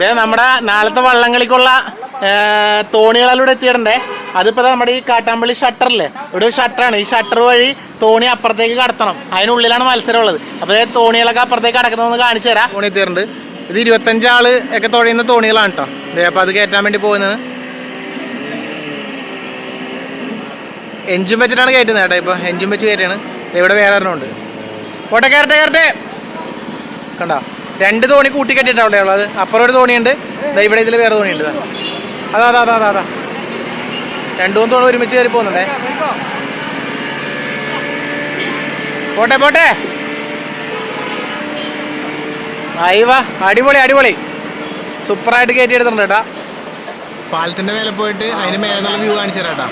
ദേ നമ്മുടെ നാളത്തെ വള്ളംകളിക്കുള്ള തോണികളിലൂടെ എത്തിയിടണ്ടേ അതിപ്പോ നമ്മുടെ ഈ കാട്ടാമ്പള്ളി ഷട്ടറില്ലേ? ഇവിടെ ഒരു ഷട്ടറാണ്. ഈ ഷട്ടർ വഴി തോണി അപ്പുറത്തേക്ക് കടത്തണം. അതിനുള്ളിലാണ് മത്സരം ഉള്ളത് അപ്പൊ തോണികളൊക്കെ അപ്പുറത്തേക്ക് കടക്കുന്നതെന്ന് കാണിച്ചു തരാം. തോണി എത്തിയിട്ടുണ്ട്. ഇത് ഇരുപത്തഞ്ചാൾ ഒക്കെ തുഴയുന്ന തോണികളാണ് കേട്ടോ ദേ അപ്പൊ അത് കയറ്റാൻ വേണ്ടി പോകുന്നത്. എഞ്ചും വെച്ചിട്ടാണ് കയറ്റുന്നത് കേട്ടോ ഇപ്പൊ. എഞ്ചും വെച്ച് കയറ്റാണ് ഇവിടെ വേറെ ഉണ്ട്. ഓട്ടെ കയറട്ടെ കയറട്ടെ. കണ്ടോ? രണ്ട് തോണി കൂട്ടി കെട്ടിട്ടാ അവിടെ ഉള്ളത്. അപ്പുറം ഒരു തോണിയുണ്ട്. ഇവിടെ ഇതിൽ വേറെ തോണിയുണ്ട് അതാ അതാ അതാ അതാ അതാ. രണ്ടു മൂന്ന് തോണി ഒരുമിച്ച് കയറി പോകുന്നുണ്ടേ. പോട്ടെ പോട്ടെ. ആയി അടിപൊളി അടിപൊളി. സൂപ്പറായിട്ട് കയറ്റി എടുത്തിട്ടുണ്ട് കേട്ടാ. പാലത്തിന്റെ മേലെ പോയിട്ട് അതിന് മേലെ വ്യൂ കാണിച്ചു തരാട്ടാ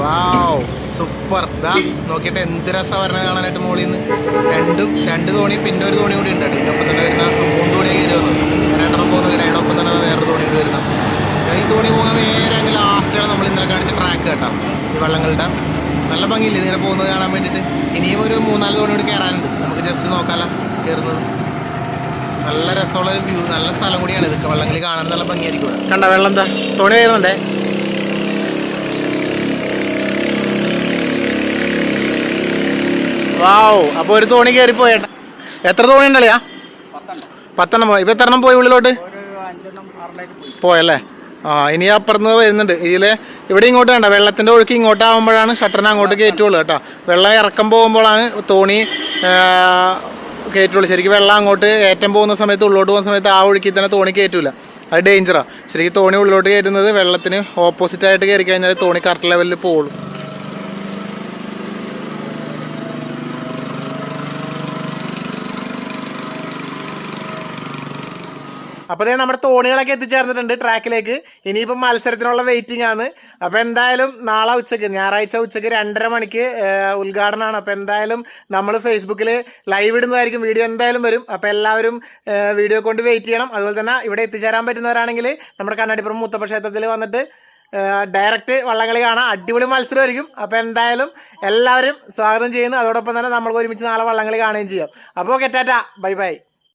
വാവ് സൂപ്പർ ദാ നോക്കിയിട്ട് എന്ത് രസമാണ് കാണാനായിട്ട് മുകളിൽ നിന്ന് രണ്ടും രണ്ട് തോണി പിന്നെ ഒരു തോണി കൂടി ഉണ്ട് ഇതിനൊപ്പം തന്നെ വരുന്ന മൂന്ന് തോണി കയറി വന്നു. രണ്ടെണ്ണം പോകുന്ന അതിനൊപ്പം തന്നെ വേറൊരു തോണി കൂടി വരുന്ന. ഈ തോണി പോകുന്ന നേരെ അങ്ങ് ലാസ്റ്റാണ് നമ്മൾ ഇന്നലെ കാണിച്ച ട്രാക്ക് കേട്ടോ. ഈ വള്ളങ്ങളുടെ. നല്ല ഭംഗിയില്ലേ ഇങ്ങനെ പോകുന്നത് കാണാൻ വേണ്ടിയിട്ട്? ഇനിയും ഒരു മൂന്നാൽ തോണി കൂടി കയറാനുണ്ട്. നമുക്ക് ജസ്റ്റ് നോക്കാമല്ലോ കയറുന്നത്. നല്ല രസമുള്ള വ്യൂ നല്ല സ്ഥലം കൂടിയാണ് ഇത് വെള്ളങ്ങളിൽ കാണാൻ നല്ല ഭംഗിയായിരിക്കും കണ്ട വെള്ളം എന്താ തോണി വരുന്നുണ്ടേ വാവ്. അപ്പൊ ഒരു തോണി കയറി പോയേട്ടാ. എത്ര തോണി ഉണ്ടല്ലേ പത്തെണ്ണം. പോയി ഇപ്പൊ എത്ര എണ്ണം പോയി ഉള്ളിലോട്ട്? പോയല്ലേ? ആ ഇനി അപ്പുറത്ത് വരുന്നുണ്ട്. ഇതിൽ ഇവിടെ ഇങ്ങോട്ട് വേണ്ട വെള്ളത്തിന്റെ ഒഴുക്ക് ഇങ്ങോട്ടാവുമ്പോഴാണ് ഷട്ടറിനെ അങ്ങോട്ട് കയറ്റുള്ളൂ കേട്ടോ. വെള്ളം ഇറക്കം പോകുമ്പോഴാണ് തോണി കയറ്റുള്ളൂ. ശരിക്കും വെള്ളം അങ്ങോട്ട് ഏറ്റം പോകുന്ന സമയത്ത് ഉള്ളോട്ട് പോകുന്ന സമയത്ത് ആ ഒഴുക്കി തന്നെ തോണി കയറ്റൂല. അത് ഡേഞ്ചറാണ് ശരിക്കും തോണി ഉള്ളിലോട്ട് കയറ്റുന്നത് വെള്ളത്തിന് ഓപ്പോസിറ്റ് ആയിട്ട് കയറി കഴിഞ്ഞാൽ തോണി കറക്റ്റ് ലെവലിൽ പോകുള്ളൂ അപ്പൊ നമ്മുടെ തോണികളൊക്കെ എത്തിച്ചേർന്നിട്ടുണ്ട് ട്രാക്കിലേക്ക്. ഇനിയിപ്പം മത്സരത്തിനുള്ള വെയിറ്റിംഗ് ആണ്. അപ്പൊ എന്തായാലും നാളെ ഉച്ചയ്ക്ക് ഞായറാഴ്ച ഉച്ചയ്ക്ക് രണ്ടര മണിക്ക് ഉദ്ഘാടനമാണ്. അപ്പൊ എന്തായാലും നമ്മൾ ഫേസ്ബുക്കിൽ ലൈവ് ഇടുന്നതായിരിക്കും. വീഡിയോ എന്തായാലും വരും. അപ്പൊ എല്ലാവരും വീഡിയോ കൊണ്ട് വെയിറ്റ് ചെയ്യണം. അതുപോലെ തന്നെ ഇവിടെ എത്തിച്ചേരാൻ പറ്റുന്നവരാണെങ്കിൽ നമ്മുടെ കണ്ണാടിപ്പുറം മുത്തപ്പ ക്ഷേത്രത്തിൽ വന്നിട്ട് ഡയറക്റ്റ് വള്ളംകളി കാണാം. അടിപൊളി മത്സരമായിരിക്കും. അപ്പൊ എന്തായാലും എല്ലാവരും സ്വാഗതം ചെയ്യുന്നു. അതോടൊപ്പം തന്നെ നമ്മൾ ഒരുമിച്ച് നാളെ വള്ളംകളി കാണുകയും ചെയ്യാം. അപ്പോൾ ഓക്കെ ബൈ ബൈ